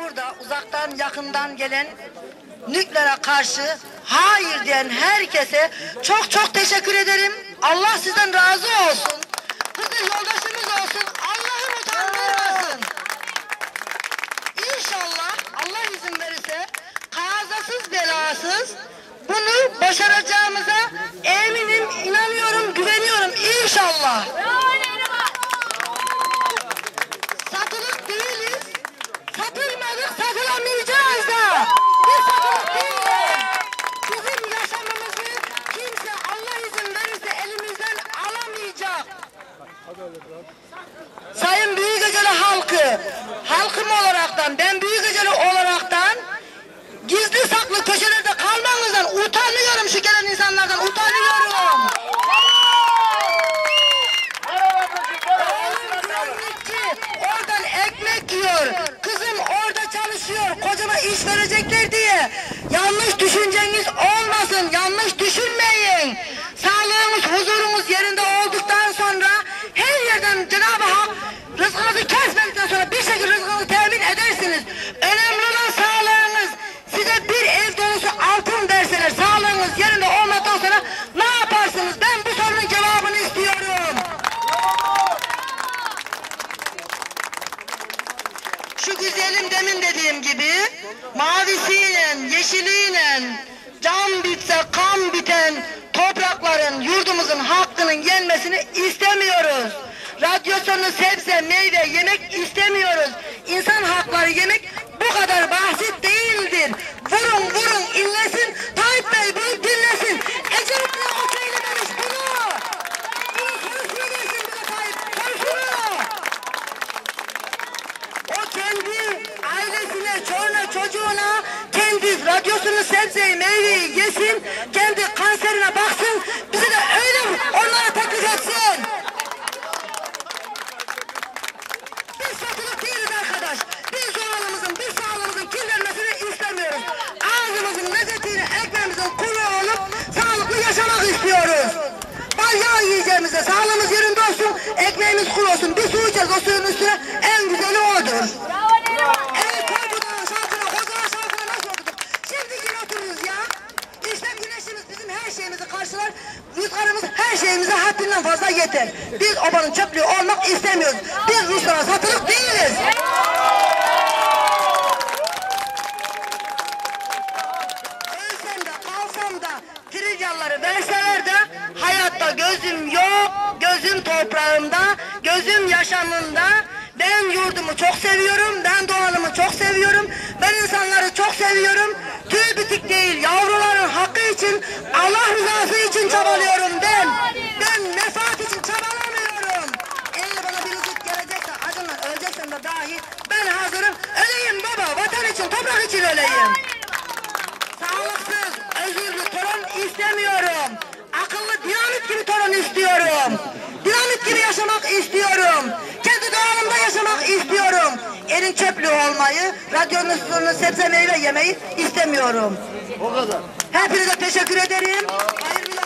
burada uzaktan yakından gelen nükleere karşı hayır diyen herkese çok çok teşekkür ederim. Allah sizden razı olsun. Hızır yoldaşımız olsun. Allah'ım utandırmasın. İnşallah Allah izin verirse kazasız belasız bunu başaracağımıza eminim, inanıyorum, güveniyorum inşallah. Satılık değiliz. Satılmadık, satılamayacağız da. Biz satılık değiliz. Bizim yaşamımızı kimse Allah izin verirse elimizden alamayacak. Sayın Büyükeceli halkı, halkım olaraktan, ben Büyükeceli olaraktan Cenab-ı Hak rızkınızı kesmedikten sonra bir şekilde rızkınızı temin edersiniz. Önemli olan sağlığınız. Size bir ev dolusu altın verseler sağlığınız yerinde olmadan sonra ne yaparsınız? Ben bu sorunun cevabını istiyorum. Şu güzelim demin dediğim gibi mavisiyle, yeşiliyle can bitse kan biten toprakların, yurdumuzun hakkının yenmesini istemiyoruz. Radyasyonlu sebze, meyve yemek istemiyoruz. İnsan hakları yemek bu kadar basit değildir. Vurun vurun inlesin, Tayyip Bey bunu dinlesin. Ecevit'le o söylememiş bunu. Bunu konuşuyor bir de Tayyip, konuşuyor. O kendi ailesine, çoluğuna, çocuğuna kendi radyosunu, sebzeyi, meyveyi yesin, kendi yiyeceğimize sağlığımız yerinde olsun, ekmeğimiz kul olsun. Bir su içeceğiz o suyun üstüne en güzeli odur. Evet Korkut'un şarkına, Kozan şarkına nasıl okuduk? Şimdi yine oturuyoruz ya. İşte güneşimiz bizim her şeyimizi karşılar. Rüzgarımız her şeyimize haddinden fazla yeter. Biz obanın çöplüğü olmak istemiyoruz. Biz Ruslara satılık değiliz. Ölsem de kalsam da Frigyalıları verseler de hayatta gözüm yok, gözüm toprağımda, gözüm yaşamımda. Ben yurdumu çok seviyorum, ben doğalımı çok seviyorum, ben insanları çok seviyorum. Tüy bitik değil, yavruların hakkı için, Allah rızası için çabalıyorum ben. Ben menfaat için çabalamıyorum. Eğer bana bir rızık gelecekse, acından öleceksem de dahi ben hazırım. Öleyim baba, vatan için, toprak için öleyim. Sağlıksız, özürlü torun istemiyorum. Akıllı, dinamit gibi torun istiyorum. Dinamit gibi yaşamak istiyorum. Kendi doğalımda yaşamak istiyorum. Elin çöplüğü olmayı, radyonun üstünü sebze meyve yemeyi istemiyorum. O kadar. Hepinize teşekkür ederim. Hayırlı